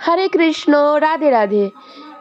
হরে Krishna, Radhe Radhe.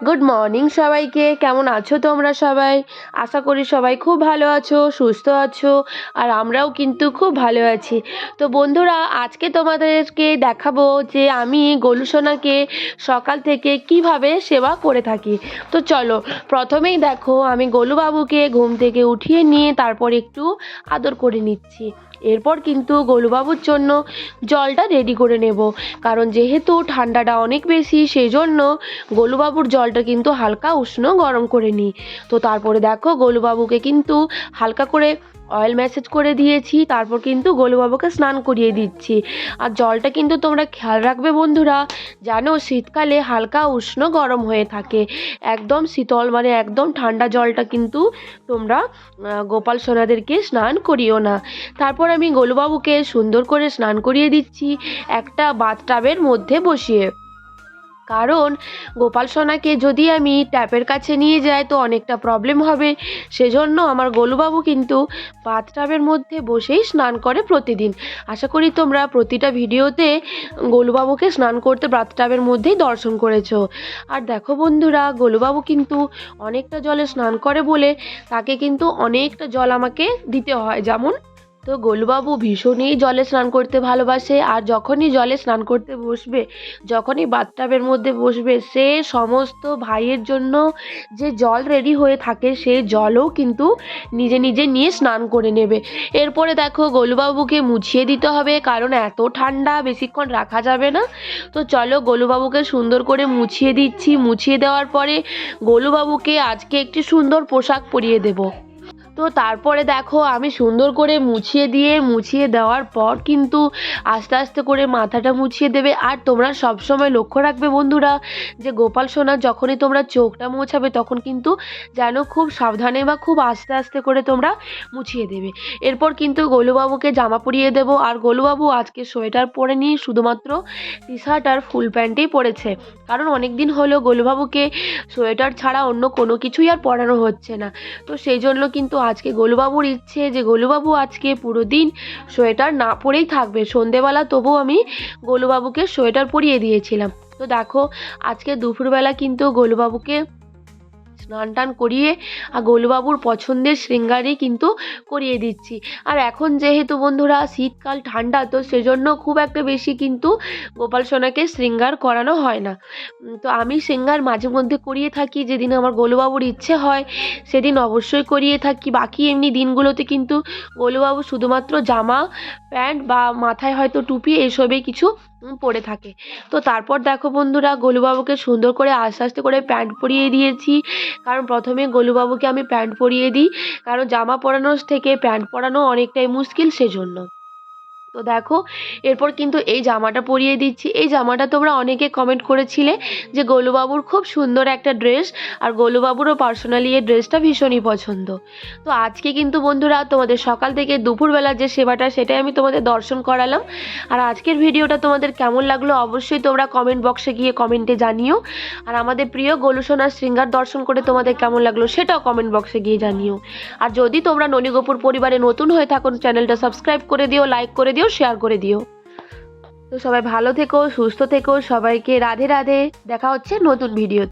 Good morning সবাইকে, কেমন আছো তোমরা সবাই? আশা করি সবাই খুব ভালো আছো, সুস্থ আছো, আর আমরাও কিন্তু খুব ভালো আছি। তো বন্ধুরা, আজকে তোমাদেরকে দেখাবো যে আমি গোলুসোনাকে সকাল থেকে কীভাবে সেবা করে থাকি। তো চলো, প্রথমেই দেখো, আমি গোলুবাবুকে ঘুম থেকে উঠিয়ে নিয়ে তারপর একটু আদর করে নিচ্ছি। এরপর কিন্তু গোলুবাবুর জন্য জলটা রেডি করে নেব। কারণ যেহেতু ঠান্ডাটা অনেক বেশি সেই জন্য গোলুবাবুর জলটা কিন্তু হালকা উষ্ণ গরম করে নিই। তো তারপরে দেখো গোলুবাবুকে কিন্তু হালকা করে অয়েল ম্যাসেজ করে দিয়েছি, তারপর কিন্তু গোলুবাবুকে স্নান করিয়ে দিচ্ছি। আর জলটা কিন্তু তোমরা খেয়াল রাখবে বন্ধুরা জানো শীতকালে হালকা উষ্ণ গরম হয়ে থাকে। একদম শীতল মানে একদম ঠান্ডা জলটা কিন্তু তোমরা গোপাল সোনাদেরকে স্নান করিও না। তারপর আমি গোলুবাবুকে সুন্দর করে স্নান করিয়ে দিচ্ছি, একটা বাথটাবের মধ্যে বসিয়ে। কারণ গোপাল সোনাকে যদি আমি ট্যাপের কাছে নিয়ে যাই তো অনেকটা প্রবলেম হবে। সেজন্য আমার গোলুবাবু কিন্তু বাথটাবের মধ্যে বসেই স্নান করে প্রতিদিন। আশা করি তোমরা প্রতিটা ভিডিওতে গোলুবাবুকে স্নান করতে বাথটাবের মধ্যেই দর্শন করেছ। আর দেখো বন্ধুরা, গোলুবাবু কিন্তু অনেকটা জলে স্নান করে বলে তাকে কিন্তু অনেকটা জল আমাকে দিতে হয়। যেমন তো গোলুবাবু ভীষণই জলে স্নান করতে ভালোবাসে আর যখনই জলে স্নান করতে বসবে, যখনই বাথটাবের মধ্যে বসবে, সে সমস্ত ভাইয়ের জন্য যে জল রেডি হয়ে থাকে সেই জলও কিন্তু নিজে নিজে নিয়ে স্নান করে নেবে। এরপরে দেখো গোলুবাবুকে মুছিয়ে দিতে হবে, কারণ এত ঠান্ডা, বেশিক্ষণ রাখা যাবে না। তো চলো গোলুবাবুকে সুন্দর করে মুছিয়ে দিচ্ছি। মুছিয়ে দেওয়ার পরে গোলুবাবুকে আজকে একটি সুন্দর পোশাক পরিয়ে দেবো। তো তারপরে দেখো আমি সুন্দর করে মুছিয়ে দিয়ে, মুছিয়ে দেওয়ার পর কিন্তু আস্তে আস্তে করে মাথাটা মুছিয়ে দেবে। আর তোমরা সবসময় লক্ষ্য রাখবে বন্ধুরা যে গোপাল সোনা যখনই তোমরা চোখটা মোছাবে তখন কিন্তু যেন খুব সাবধানে বা খুব আস্তে আস্তে করে তোমরা মুছিয়ে দেবে। এরপর কিন্তু গোলুবাবুকে জামা পরিয়ে দেবো। আর গোলুবাবু আজকে সোয়েটার পরে নিয়ে শুধুমাত্র টি শার্ট আর ফুল প্যান্টেই পরেছে। কারণ অনেক দিন হলো গোলুবাবুকে সোয়েটার ছাড়া অন্য কোনো কিছুই আর পরানো হচ্ছে না। তো সেই জন্য কিন্তু আজকে গোলুবাবুর ইচ্ছে যে গোলুবাবু আজকে পুরো দিন সোয়েটার না পরেই থাকবে। সন্ধেবেলা তবুও আমি গোলুবাবুকে সোয়েটার পরিয়ে দিয়েছিলাম। তো দেখো, আজকে দুপুরবেলা কিন্তু গোলুবাবুকে স্নান টান করিয়ে আর গোলুবাবুর পছন্দের শৃঙ্গারই কিন্তু করিয়ে দিচ্ছি। আর এখন যেহেতু বন্ধুরা শীতকাল ঠান্ডা, তো সেজন্য খুব একটা বেশি কিন্তু গোপাল সোনাকে শৃঙ্গার করানো হয় না। তো আমি শৃঙ্গার মাঝে মধ্যে করিয়ে থাকি, যেদিন আমার গোলুবাবুর ইচ্ছে হয়, সেদিন অবশ্যই করিয়ে থাকি। বাকি এমনি দিনগুলোতে কিন্তু গোলুবাবু শুধুমাত্র জামা, প্যান্ট বা মাথায় হয়তো টুপি এসবেই কিছু পরে থাকে। তো তারপর দেখো বন্ধুরা, গোলুবাবুকে সুন্দর করে আস্তে আস্তে করে প্যান্ট পরিয়ে দিয়েছি। কারণ প্রথমে গোলুবাবুকে আমি প্যান্ট পরিয়ে দিই, কারণ জামা পরানোর থেকে প্যান্ট পরানো অনেকটাই মুশকিল সেজন্য। তো দেখো, এরপর কিন্তু এই জামাটা পরিয়ে দিচ্ছি। এই জামাটা তোমরা অনেকে কমেন্ট করেছিলে যে গোলুবাবুর খুব সুন্দর একটা ড্রেস আর গোলুবাবুরও পার্সোনালি এই ড্রেসটা ভীষণই পছন্দ। তো আজকে কিন্তু বন্ধুরা তোমাদের সকাল থেকে দুপুরবেলা যে সেবাটা, সেটাই আমি তোমাদের দর্শন করালাম। আর আজকের ভিডিওটা তোমাদের কেমন লাগল অবশ্যই তোমরা কমেন্ট বক্সে গিয়ে কমেন্টে জানিও। আর আমাদের প্রিয় গোলুসোনার শৃঙ্গার দর্শন করে তোমাদের কেমন লাগল সেটাও কমেন্ট বক্সে গিয়ে জানিও। আর যদি তোমরা ননীগোপুর পরিবারে নতুন হয়ে থাকো, চ্যানেলটা সাবস্ক্রাইব করে দিও লাইক করে দিও। শেয়ার করে দিও। তো সবাই ভালো থেকো, সুস্থ থেকো, সবাইকে রাধে রাধে। দেখা হচ্ছে নতুন ভিডিও